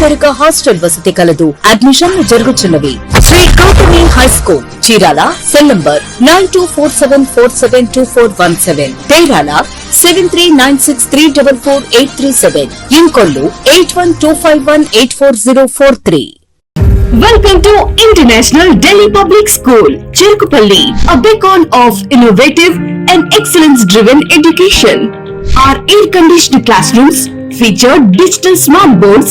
వేరువేరుగా హాస్టల్ వసతి కలదు అడ్మిషన్లు జరుగుతున్నవి Shri Gautami high school Chirala cell number nine two four seven four seven two four one seven తేరాల seven three nine six three double four eight three seven Inkollu eight one two five one eight four zero four three Welcome to International Delhi Public School, Cherkupalli, a beacon of innovative and excellence-driven education. Our air-conditioned classrooms feature digital smart boards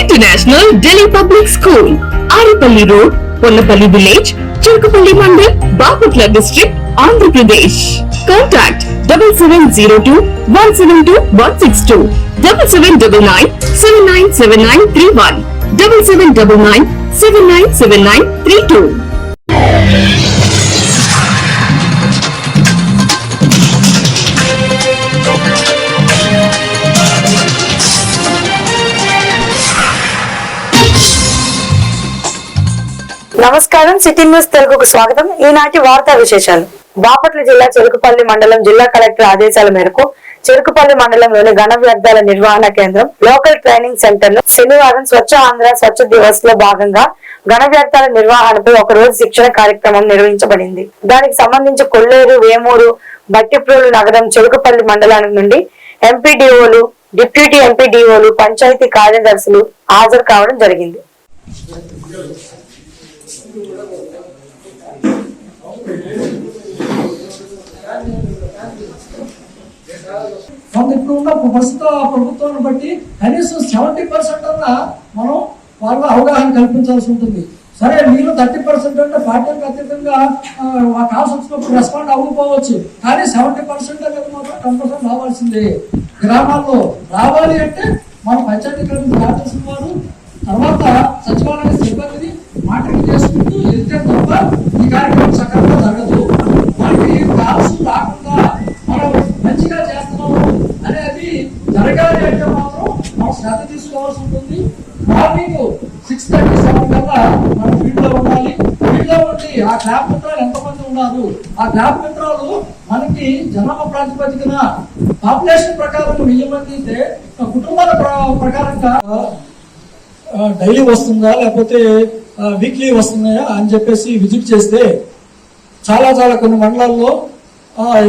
International Delhi Public School, Aripalli Road, Ponnapalli Village, Chirkupalli Mandal, Baputla District, Andhra Pradesh. Contact 7702 172 162 7799 797931 7799 797932 నమస్కారం city news తెలుగుకు స్వాగతం. ఈనాటి వార్తా విశేషాలు. బాపట్ల జిల్లా చెరుకుపల్లి మండలం జిల్లా collector ఆదేశాల మేరకు చెరుకుపల్లి మండలంలోని ఘన వ్యర్థాల నిర్వహణ కేంద్రం లోకల్ ట్రైనింగ్ సెంటర్లో శనివారం స్వచ్ఛ ఆంధ్ర స్వచ్ఛ దివస్లో భాగంగా ఘన వ్యర్థాల నిర్వహణపై ఒక రోజు శిక్షణ కార్యక్రమం నిర్వహించబడింది. దానికి సంబంధించి కొల్లేరు వేమూరు బట్టిప్రోలు నగరం చెరుకుపల్లి మండలం నుండి ఎంపీడీఓలు డిప్యూటీ ఎంపీడీఓలు పంచాయతీ కార్యదర్శులు హాజరు కావడం జరిగింది. మనం ఇప్పుడున్న ప్రస్తుత ప్రభుత్వాన్ని బట్టి కనీసం సెవెంటీ పర్సెంట్ అన్నా మనం వాళ్ళ అవగాహన కల్పించాల్సి ఉంటుంది. సరే మీరు థర్టీ పర్సెంట్ అంటే పార్టీకి అతీతంగా ఆ, కావాల్సి వచ్చినప్పుడు రెస్పాండ్ అవ్వకపోవచ్చు. కానీ సెవెంటీ పర్సెంట్ అనేది మాత్రం కంపల్సరీ రావాల్సిందే. గ్రామాల్లో రావాలి అంటే మన పంచాయతీ క్రమం రావాల్సిన వారు. తర్వాత సచివాలయ సిబ్బందిని మాటలు చేసుకుంటూ వెళ్తే తప్ప కార్యక్రమం సక్రమంగా జరగదు. మనకి కాల్స్ రాకుండా మనం మంచిగా చేస్తున్నాము అనేది జరగాలి అంటే మాత్రం మనం శ్రద్ధ తీసుకోవాల్సి ఉంటుంది. మార్నింగ్ సిక్స్ థర్టీ సెవెన్ కల్లా మనం ఫీల్డ్లో ఉండాలి. ఫీల్డ్లో ఉండి ఆ క్లాప్ మిత్రాలు ఎంతమంది ఉన్నారు? ఆ క్లాప్ మిత్రాలు మనకి జనాభా ప్రాతిపదికన పాపులేషన్ ప్రకారం వెయ్యి మంది అయితే కుటుంబాల ప్ర- ప్రకారంగా డైలీ వస్తుందా? లేకపోతే వీక్లీ వస్తున్నాయా అని చెప్పేసి విజిట్ చేస్తే చాలా చాలా కొన్ని మండలాల్లో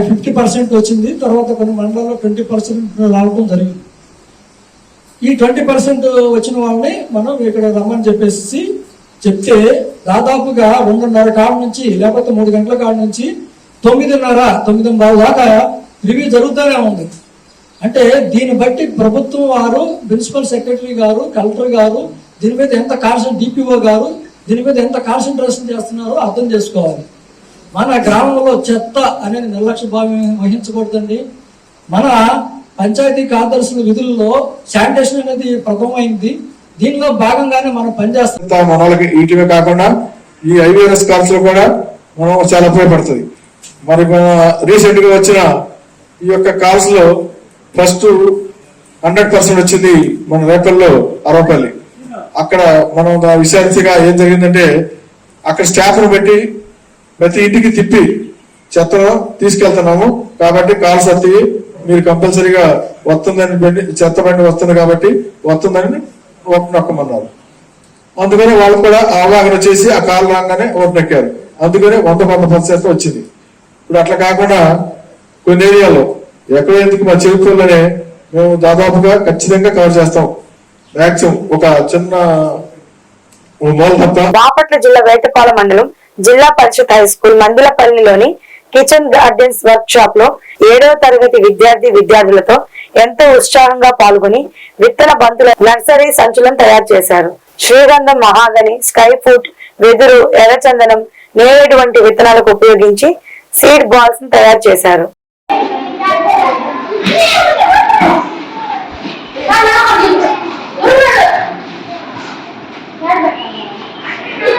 ఫిఫ్టీ పర్సెంట్ వచ్చింది. తర్వాత కొన్ని మండలాల్లో ట్వంటీ పర్సెంట్ రావడం జరిగింది. ఈ ట్వంటీ పర్సెంట్ వచ్చిన వాళ్ళని మనం ఇక్కడ రమ్మని చెప్పేసి చెప్తే దాదాపుగా రెండున్నర కాడ నుంచి లేకపోతే మూడు గంటల కాడ నుంచి తొమ్మిదిన్నర తొమ్మిదిన్నర దాకా రివ్యూ జరుగుతూనే ఉంది. అంటే దీన్ని బట్టి ప్రభుత్వం వారు ప్రిన్సిపల్ సెక్రటరీ గారు కలెక్టర్ గారు దీని మీద ఎంత కాన్సన్ డిపిఓ గారు దీని మీద ఎంత కాన్సన్ట్రేషన్ చేస్తున్నారో అర్థం చేసుకోవాలి. మన గ్రామంలో చెత్త అనేది నిర్లక్ష్య భావం వహించకూడదండి. మన పంచాయతీ కార్యదర్శుల విధుల్లో శానిటేషన్ అనేది ప్రథమమైంది. దీనిలో భాగంగానే మనం పనిచేస్తాం. మన వాళ్ళకి వీటివే కాకుండా ఈ ఐవీఆర్ఎస్ కార్డ్స్లో కూడా మనం చాలా ఉపయోగపడుతుంది. మరి మన రీసెంట్గా వచ్చిన ఈ యొక్క కార్డ్స్లో ఫస్ట్ హండ్రెడ్ పర్సెంట్ వచ్చింది మన రేపల్లో అరవపల్లి. అక్కడ మనం దా- విశాంతిగా ఏం జరిగిందంటే అక్కడ స్టాఫ్ను పెట్టి ప్రతి ఇంటికి తిప్పి చెత్తను తీసుకెళ్తున్నాము. కాబట్టి కార్డ్స్ వస్తాయి మీరు కంపల్సరీగా వస్తుందని బండి చెత్త బండి వస్తుంది కాబట్టి వస్తుందని ఓటు నొక్కమన్నారు. అందుకని వాళ్ళు కూడా అవగాహన చేసి ఆ కాలు రాగానే ఓటు నొక్కారు అందుకని వంద వంద పర్సెంట్ వచ్చింది. ఇప్పుడు అట్లా కాకుండా కొన్ని ఏరియాలో ఎక్కడ ఎందుకు మా చేతుల్లోనే మేము దాదాపుగా ఖచ్చితంగా కవర్ చేస్తాం. ఒక చిన్న బాపట్ల జిల్లా వేటపాలెం మండలం జిల్లా పరిషత్ హై స్కూల్ మందులపల్లిలోని కిచెన్ గార్డెన్స్ వర్క్ షాప్లో ఏడవ తరగతి విద్యార్థి విద్యార్థులతో ఎంతో ఉత్సాహంగా పాల్గొని విత్తన బంతుల నర్సరీ సంచులను తయారు చేశారు. శ్రీగంధం మహాగని స్కై ఫుడ్ వెదురు ఎర్రచందనం నేరేడు వంటి విత్తనాలకు ఉపయోగించి సీడ్ బాల్స్ను తయారు చేశారు.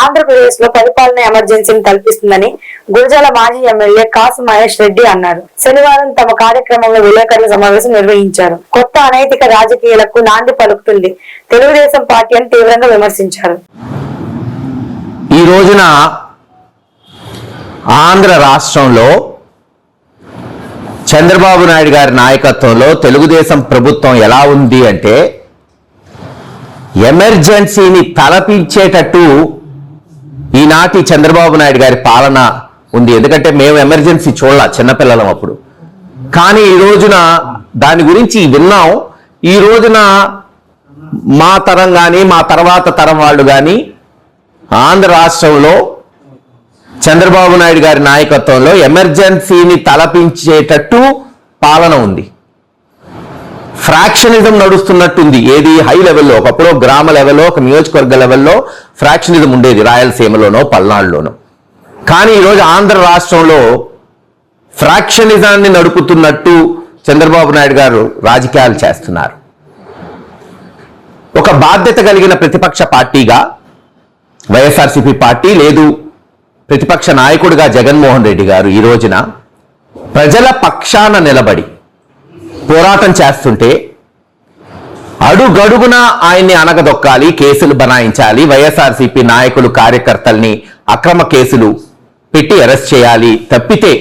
ఆంధ్రప్రదేశ్లో పరిపాలన ఎమర్జెన్సీని కల్పిస్తుందని గురజాల మాజీ ఎమ్మెల్యే కాసు మహేష్ రెడ్డి అన్నారు. శనివారం తమ కార్యక్రమంలో విలేకరుల సమావేశం నిర్వహించారు. కొత్త అనైతిక రాజకీయాలకు నాంది పలుకుతుంది. తెలుగుదేశం పార్టీ అని తీవ్రంగా విమర్శించారు. ఈ రోజున ఆంధ్ర రాష్ట్రంలో చంద్రబాబు నాయుడు గారి నాయకత్వంలో తెలుగుదేశం ప్రభుత్వం ఎలా ఉంది అంటే ఎమర్జెన్సీని తలపించేటట్టు ఈనాటి చంద్రబాబు నాయుడు గారి పాలన ఉంది. ఎందుకంటే మేము ఎమర్జెన్సీ చూడాల చిన్నపిల్లలం అప్పుడు. కానీ ఈ రోజున దాని గురించి విన్నాం. ఈ రోజున మా తరం కానీ మా తర్వాత తరం వాళ్ళు కానీ ఆంధ్ర రాష్ట్రంలో చంద్రబాబు నాయుడు గారి నాయకత్వంలో ఎమర్జెన్సీని తలపించేటట్టు పాలన ఉంది. ఫ్రాక్షనిజం నడుస్తున్నట్టుంది. ఏది? హై లెవెల్లో ఒకప్పుడు గ్రామ లెవెల్లో ఒక నియోజకవర్గ లెవెల్లో ఫ్రాక్షనిజం ఉండేది రాయలసీమలోనో పల్నాడులోనో. కానీ ఈరోజు ఆంధ్ర రాష్ట్రంలో ఫ్రాక్షనిజాన్ని నడుపుతున్నట్టు చంద్రబాబు నాయుడు గారు రాజకీయాలు చేస్తున్నారు. ఒక బాధ్యత కలిగిన ప్రతిపక్ష పార్టీగా వైఎస్ఆర్సీపీ పార్టీ లేదు ప్రతిపక్ష నాయకుడిగా జగన్మోహన్ రెడ్డి గారు ఈ రోజున ప్రజల పక్షాన నిలబడి పోరాటం చేస్తుంటే అడుగడుగున ఆయన్ని అనగదొక్కాలి కేసులు బనాయించాలి వైఎస్ఆర్సీపీ నాయకులు కార్యకర్తల్ని అక్రమ కేసులు పెట్టి అరెస్ట్ చేయాలి తప్పితే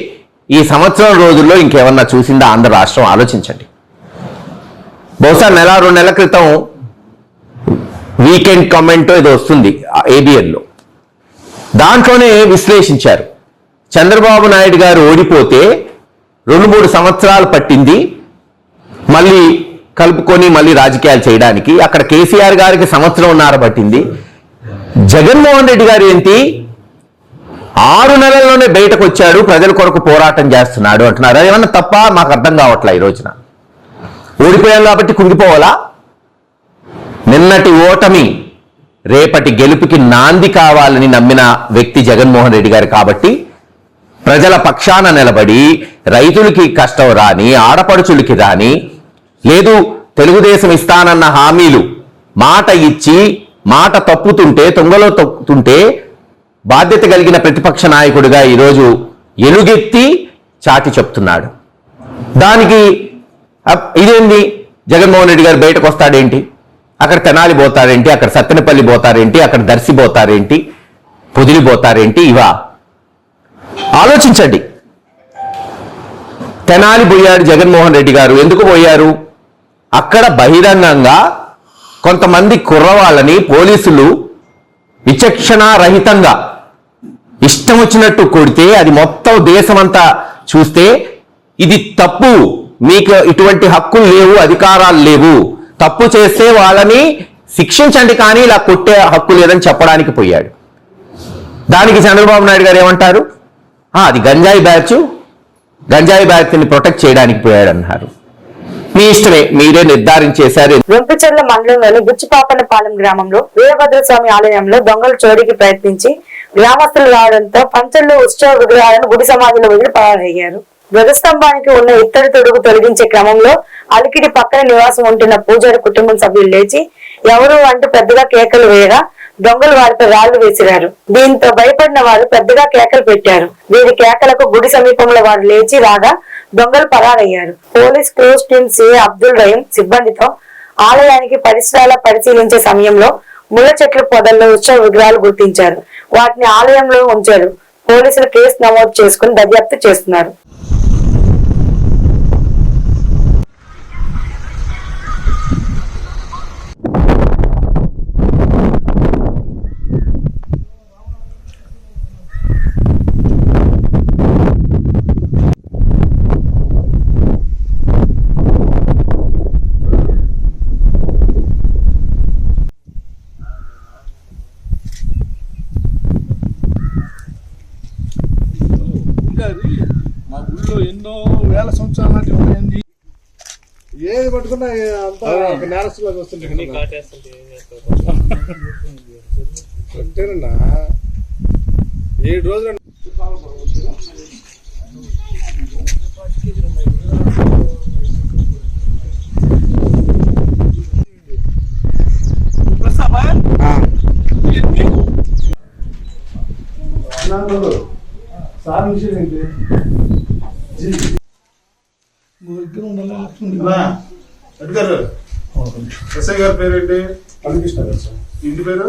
ఈ సంవత్సరం రోజుల్లో ఇంకేమన్నా చూసిందా ఆంధ్ర రాష్ట్రం? ఆలోచించండి. బహుశా నెల రెండు నెలల క్రితం వీకెండ్ కమెంట్ ఇది వస్తుంది ఏబిఎన్లో. దాంట్లోనే విశ్లేషించారు. చంద్రబాబు నాయుడు గారు ఓడిపోతే రెండు మూడు సంవత్సరాలు పట్టింది మళ్ళీ కలుపుకొని మళ్ళీ రాజకీయాలు చేయడానికి అక్కడ కేసీఆర్ గారికి సంవత్సరంన్నర పట్టింది. జగన్మోహన్ రెడ్డి గారు ఏంటి? ఆరు నెలల్లోనే బయటకు వచ్చాడు ప్రజల కొరకు పోరాటం చేస్తున్నాడు అంటున్నారు. ఏమన్నా తప్ప? మాకు అర్థం కావట్లే ఈ రోజున. ఓడిపోయాం కాబట్టి కుంగిపోవాలా? నిన్నటి ఓటమి రేపటి గెలుపుకి నాంది కావాలని నమ్మిన వ్యక్తి జగన్మోహన్ రెడ్డి గారు కాబట్టి ప్రజల పక్షాన నిలబడి రైతులకి కష్టం రాని ఆడపడుచులకి రాని లేదు తెలుగుదేశం ఇస్తానన్న హామీలు మాట ఇచ్చి మాట తప్పుతుంటే తొంగలో తప్పుతుంటే బాధ్యత కలిగిన ప్రతిపక్ష నాయకుడిగా ఈరోజు ఎలుగెత్తి చాటి చెప్తున్నాడు. దానికి అప్- ఇదేంది? జగన్మోహన్ రెడ్డి గారు బయటకు వస్తాడేంటి? అక్కడ తెనాలి పోతారేంటి? అక్కడ సత్తెనపల్లి పోతారేంటి? అక్కడ దర్శి పోతారేంటి? పొదిలి పోతారేంటి? ఇవా ఆలోచించండి. తెనాలి పోయాడు జగన్మోహన్ రెడ్డి గారు. ఎందుకు పోయారు? అక్కడ బహిరంగంగా కొంతమంది కుర్రవాళ్ళని పోలీసులు విచక్షణారహితంగా ఇష్టం వచ్చినట్టు కొడితే అది మొత్తం దేశమంతా చూస్తే ఇది తప్పు. మీకు ఇటువంటి హక్కులు లేవు అధికారాలు లేవు. తప్పు చేస్తే వాళ్ళని శిక్షించండి కానీ ఇలా కొట్టే హక్కు లేదని చెప్పడానికి పోయాడు. దానికి చంద్రబాబు నాయుడు గారు ఏమంటారు? అది గంజాయి బ్యాచ్ గంజాయి బాధితుల్ని ప్రొటెక్ట్ చేయడానికి పోయాడన్నారు. మీ ఇష్టమే మీరే నిర్ధారించేశారు. వెంపచెర్ల మండలంలోని బుచ్చిపాపన్నపాలెం గ్రామంలో వీరభద్రస్వామి ఆలయంలో దొంగలు చోరీకి ప్రయత్నించి గ్రామస్తులు రావడంతో పంచల్లో ఉత్సవ విగ్రహాలను గుడి సమాధిలో వదిలి పారయ్యారు. ధ్వజస్తంభానికి ఉన్న ఇత్తడి తొడుగు తొలగించే క్రమంలో అలికిడి పక్కన నివాసం ఉంటున్న పూజారి కుటుంబం సభ్యులు లేచి ఎవరు అంటూ పెద్దగా కేకలు వేయగా దొంగలు వారిపై రాళ్ళు వేసిరారు దీంతో భయపడిన వారు పెద్దగా కేకలు పెట్టారు. వీరి కేకలకు గుడి సమీపంలో వారు లేచి రాగా దొంగలు పరారయ్యారు. Police clues team CI Abdul Rahim సిబ్బందితో ఆలయానికి పరిసరాల పరిశీలించే సమయంలో ముళ్ళ చెట్ల పొదల్లో ఉత్సవ విగ్రహాలు గుర్తించారు. వాటిని ఆలయంలో ఉంచారు. పోలీసులు కేసు నమోదు చేసుకుని దర్యాప్తు చేస్తున్నారు. మా ఊళ్ళో ఎన్నో వేల సంవత్సరాల నాటి ఉన్నాయండి ఏది పట్టుకున్నా అంతా నేరస్తులకు వస్తుంటాయి అంతేనన్నా ఏడు రోజులు సార్ విషయం ఏంటి? ఎస్ఐ గారి పేరేంటి? సార్. ఇంటి పేరు?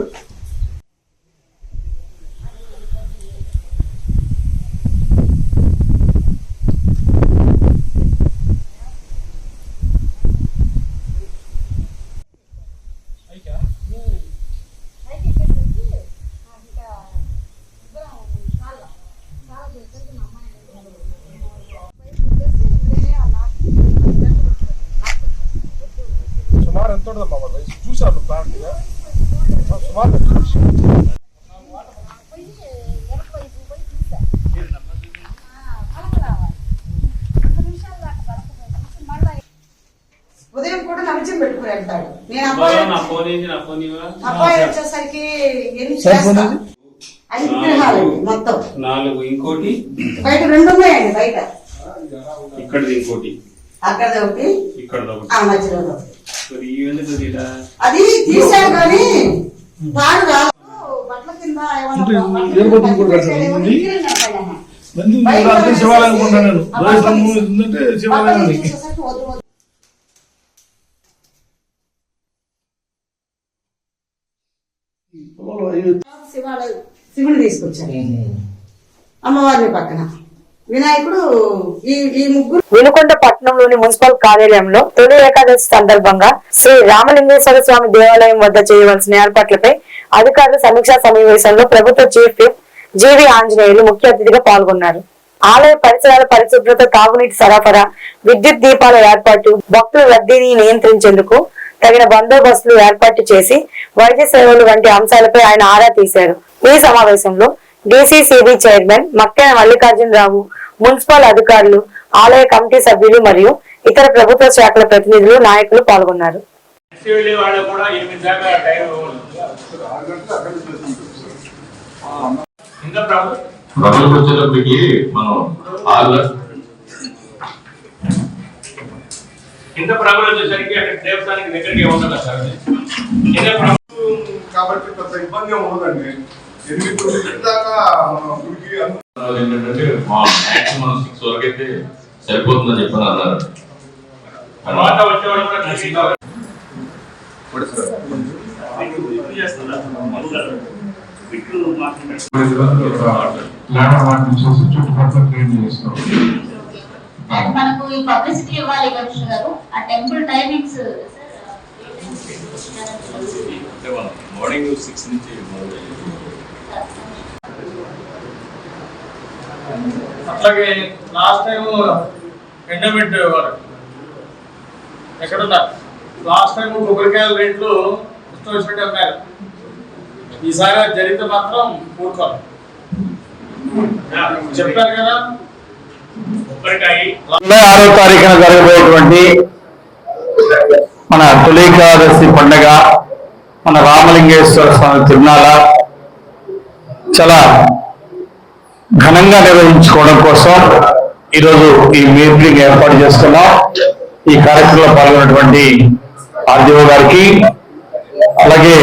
అబ్బాయి వచ్చేసరికి ఎన్ని చేస్తా ఐదు విగ్రహాలు మొత్తం. నాలుగు ఇంకోటి. బయట రెండు ఉన్నాయండి బయట. ఇక్కడది ఇంకోటి. అక్కడ ఒకటి ఇక్కడ ఒకటి. ఆ మధ్యలో ఒకటి. మరి అది తీసాను కానీ రాదు బట్టల కింద ఏమన్నా కూడా కడతారు? ఏమన్నా మిగిలిన ఉంటాయన్న. మంది బయట రాత్రి శివాలయం అనుకుంటాను నేను ఆ రాజస్థానం బట్టలు ఉందంటే బట్టలు శివాలయం తీసేసరికి వద్దు వద్దు. శివాలయం శివుని తీసుకొచ్చాను అమ్మవారి పక్కన. వినాయకుడు ఈ ఈ ముగ్గురు వినుకొండ పట్టణంలోని మున్సిపల్ కార్యాలయంలో తొలి ఏకాదశి సందర్భంగా శ్రీ రామలింగేశ్వర స్వామి దేవాలయం వద్ద చేయవలసిన ఏర్పాట్లపై అధికారుల సమీక్షా సమావేశంలో ప్రభుత్వ చీఫ్ విప్ జీవి ఆంజనేయులు ముఖ్య అతిథిగా పాల్గొన్నారు. ఆలయ పరిసరాల పరిశుభ్రత తాగునీటి సరఫరా విద్యుత్ దీపాల ఏర్పాటు భక్తుల రద్దీని నియంత్రించేందుకు తగిన బందోబస్తులు ఏర్పాటు చేసి వైద్య సేవలు వంటి అంశాలపై ఆయన ఆరా తీశారు. ఈ సమావేశంలో DCCB chairman Makkena Mallikarjunarao municipal అధికారులు ఆలయ కమిటీ సభ్యులు మరియు ఇతర ప్రభుత్వ శాఖల ప్రతినిధులు నాయకులు పాల్గొన్నారు. వాళ్ళకు కూడా ఎనిమిది దాకా టైం ఇవ్వండి. ఇంకా ప్రాబ్లం మొదలుకు వచ్చేటప్పటికి మనం ఆరు లక్ష- కింద ప్రాబ్లం వచ్చేసరికి అక్కడ దేవస్థానానికి దగ్గరికి ఉండదు సార్. కింద ప్రాబ్లం కాబట్టి పెద్ద ఇబ్బంది ఉండదండి ఎనిమిది దాకా మన గుడికి ఏంటంటే మా మాక్సిమం సిక్స్ వరకు అయితే సరిపోతుందని చెప్పని అన్నారు తర్వాత వచ్చేవాడు కూడా చేస్తుందా? బిట్లు మాట్లాడుతున్నారు. అండ్ మనకు ఈ పబ్లిసిటీ ఇవ్వాలి కమిషనర్ గారు. ఆ టెంపుల్ టైమింగ్స్ మార్నింగ్ సిక్స్ నుంచి అట్లాగే లాస్ట్ టైం ఎండోమెంట్ వారు ఎక్కడున్నా లాస్ట్ టైం కొబ్బరికాయల రేట్లు ఇష్టం వచ్చినట్టు అన్నారు ఈసారి జరిగితే మాత్రం ఊరుకోవాలి చెప్పారు కదా? ఆరో తారీఖున జరగబోయేటువంటి మన తొలి పండగ మన రామలింగేశ్వర స్వామి తిరునాళ చాలా ఘనంగా నిర్వహించుకోవడం కోసం ఈరోజు ఈ మీటింగ్ ఏర్పాటు చేస్తున్నాం. ఈ కార్యక్రమంలో పాల్గొన్నటువంటి ఆర్డీఓ గారికి అలాగే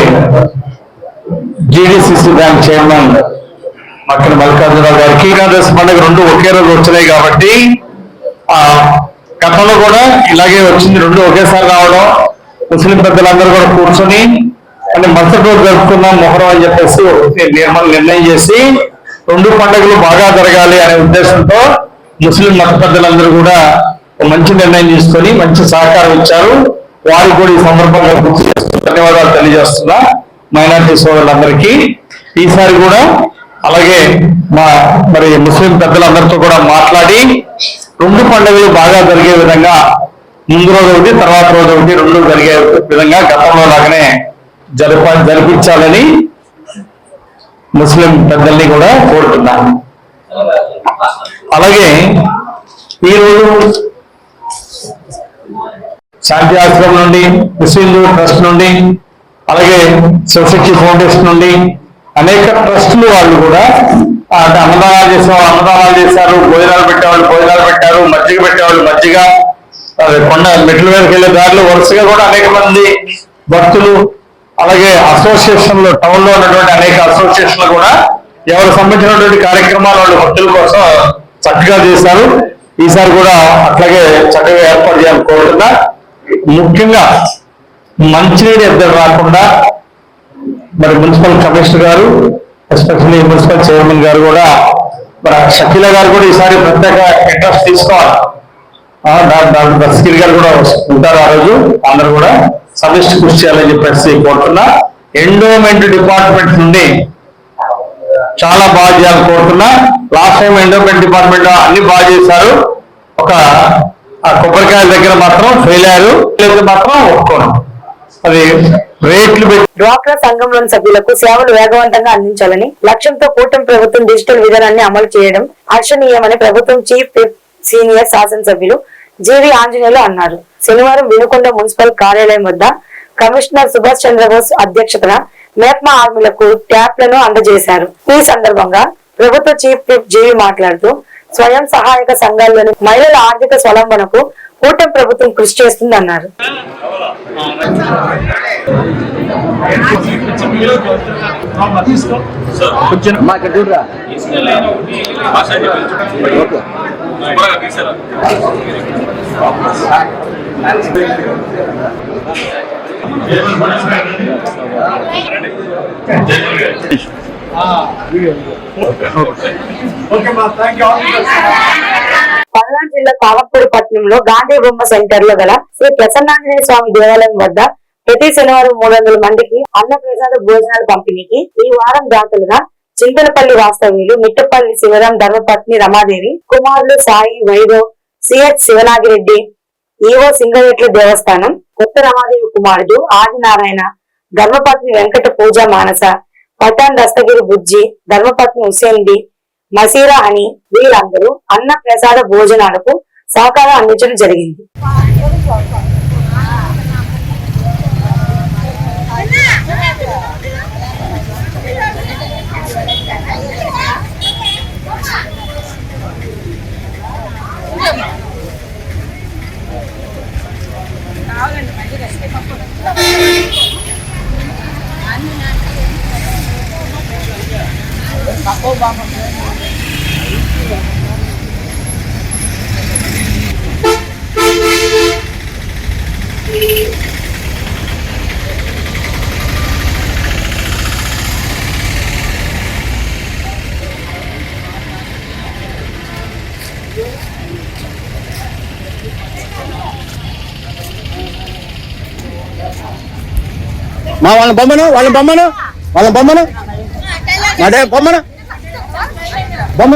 జీడిసిసి బ్యాంక్ చైర్మన్ పక్కన మల్లికార్జునరావు గారు. కీకాదశ పండుగ రెండు ఒకే రోజు వచ్చినాయి కాబట్టి ఆ గతంలో కూడా ఇలాగే వచ్చింది. రెండు ఒకేసారి రావడం ముస్లిం పెద్దలందరూ కూడా కూర్చొని అంటే మరుసటి రోజు జరుపుకుందాం మొహరం అని చెప్పేసి ఒకటి నిర్మల్ నిర్ణయం చేసి రెండు పండుగలు బాగా జరగాలి అనే ఉద్దేశంతో ముస్లిం మత పెద్దలందరూ కూడా మంచి నిర్ణయం తీసుకొని మంచి సహకారం ఇచ్చారు. వారికి కూడా ఈ సందర్భంగా గుర్తు చేస్తూ ధన్యవాదాలు తెలియజేస్తున్నా మైనార్టీ సోదరులందరికీ. ఈసారి కూడా అలాగే మా మరి ముస్లిం పెద్దలందరితో కూడా మాట్లాడి రెండు పండుగలు బాగా జరిగే విధంగా ముందు రోజు ఒకటి తర్వాత రోజు ఒకటి రెండు జరిగే విధంగా గతంలో లాగానే జరప జరిపించాలని ముస్లిం పెద్దల్ని కూడా కోరుతున్నాను. అలాగే ఈరోజు శాంతి ఆశ్రమం నుండి ముస్లిం ట్రస్ట్ నుండి అలాగే శివశక్తి ఫౌండేషన్ నుండి అనేక ట్రస్టులు వాళ్ళు కూడా అంటే అన్నదానాలు చేసేవాళ్ళు అన్నదానాలు చేశారు భోజనాలు పెట్టేవాళ్ళు భోజనాలు పెట్టారు మజ్జిగ పెట్టేవాళ్ళు మజ్జిగ కొండ మెట్ల మీదకి వెళ్ళే దారిలో వరుసగా కూడా అనేక మంది భక్తులు అలాగే అసోసియేషన్లో టౌన్లో ఉన్నటువంటి అనేక అసోసియేషన్లు కూడా ఎవరికి సంబంధించినటువంటి కార్యక్రమాలు వాళ్ళు భక్తుల కోసం చక్కగా చేశారు. ఈసారి కూడా అట్లాగే చక్కగా ఏర్పాటు చేయాలని కోరుతున్నా ముఖ్యంగా మంచినీటి ఇద్దరు రాకుండా మరి మున్సిపల్ కమిషనర్ గారు ఎస్పెషల్లీ మున్సిపల్ చైర్మన్ గారు కూడా మరి షకీల గారు కూడా ఈసారి ప్రత్యేక ఇంట్రెస్ట్ తీసుకోవాలి. డాక్టర్ బస్కీర్ గారు కూడా ఉంటారు ఆ రోజు అందరు కూడా సమిష్టి కృషి చేయాలని చెప్పేసి కోరుతున్నా. ఎండోమెంట్ డిపార్ట్మెంట్ నుండి చాలా బాగా చేయాలని కోరుతున్నా. లాస్ట్ టైం ఎండోమెంట్ డిపార్ట్మెంట్ అన్ని బాగా చేశారు. ఒక కొబ్బరికాయల దగ్గర మాత్రం ఫెయిల్ అయ్యారు. మాత్రం ఒప్పుకోను. అది రేట్లు డ్వాక్రా సంఘంలోని సభ్యులకు సేవలు వేగవంతంగా అందించాలని లక్ష్యంతో కూటమి ప్రభుత్వం డిజిటల్ విధానాన్ని అమలు చేయడం హర్షణీయమని ప్రభుత్వం చీఫ్ సీనియర్ శాసనసభ్యులు జీవి ఆంజనేయులు అన్నారు. శనివారం వినుకొండ మున్సిపల్ కార్యాలయం వద్ద కమిషనర్ సుభాష్ చంద్రబోస్ అధ్యక్షతన మేప్మా ఆర్మీలకు ట్యాప్లను అందజేశారు. ఈ సందర్భంగా ప్రభుత్వ చీఫ్ విప్ జీవి మాట్లాడుతూ స్వయం సహాయక సంఘాల్లోని మహిళల ఆర్థిక స్వలంబనకు కూటమి ప్రభుత్వం కృషి చేస్తుందన్నారు. శుభ్రంగా తీసారా పల్నాడు జిల్లా కావప్పూడి పట్టణంలో గాంధీ బొమ్మ సెంటర్లో గల శ్రీ ప్రసన్నాంజనేయ స్వామి దేవాలయం వద్ద ప్రతి శనివారం మూడు వందల మందికి అన్న ప్రసాద భోజనాల పంపిణీకి ఈ వారం దాతలుగా చింతలపల్లి వాస్తవ్యులు మిట్టపల్లి శివరాం ధర్మపత్ని రమాదేవి కుమారులు సాయి వైభవ్ సిహెచ్ శివనాగిరెడ్డి ఈవో సింగరేట్ల దేవస్థానం కొత్త రమాదేవి కుమారుడు ఆదినారాయణ ధర్మపత్ని వెంకట పూజ మానస పఠాన్ దస్తగిరి బుజ్జి ధర్మపత్ని హుసేన్ బి మసీరా అని వీళ్ళందరూ అన్న ప్రసాద భోజనాలకు సహకారం అందించడం జరిగింది మా వాళ్ళ బొమ్మను వాళ్ళ బొమ్మను వాళ్ళ బొమ్మను అదే బొమ్మను బొమ్మ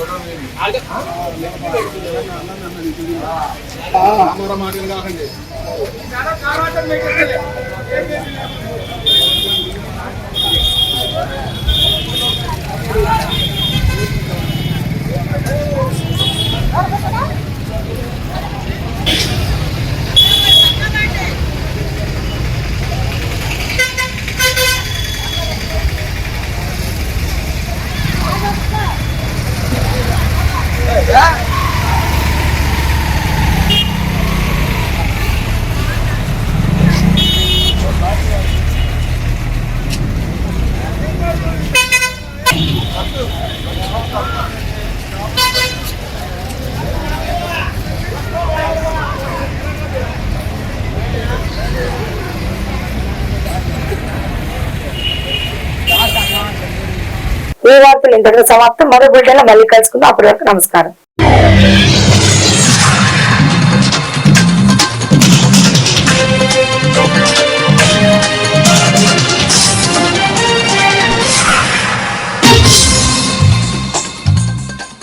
వాడు ఈ ఇంతటితో సమాప్తం. మరో బిడ్డలో మళ్ళీ కలుసుకుందాం. అప్పటి వరకు నమస్కారం.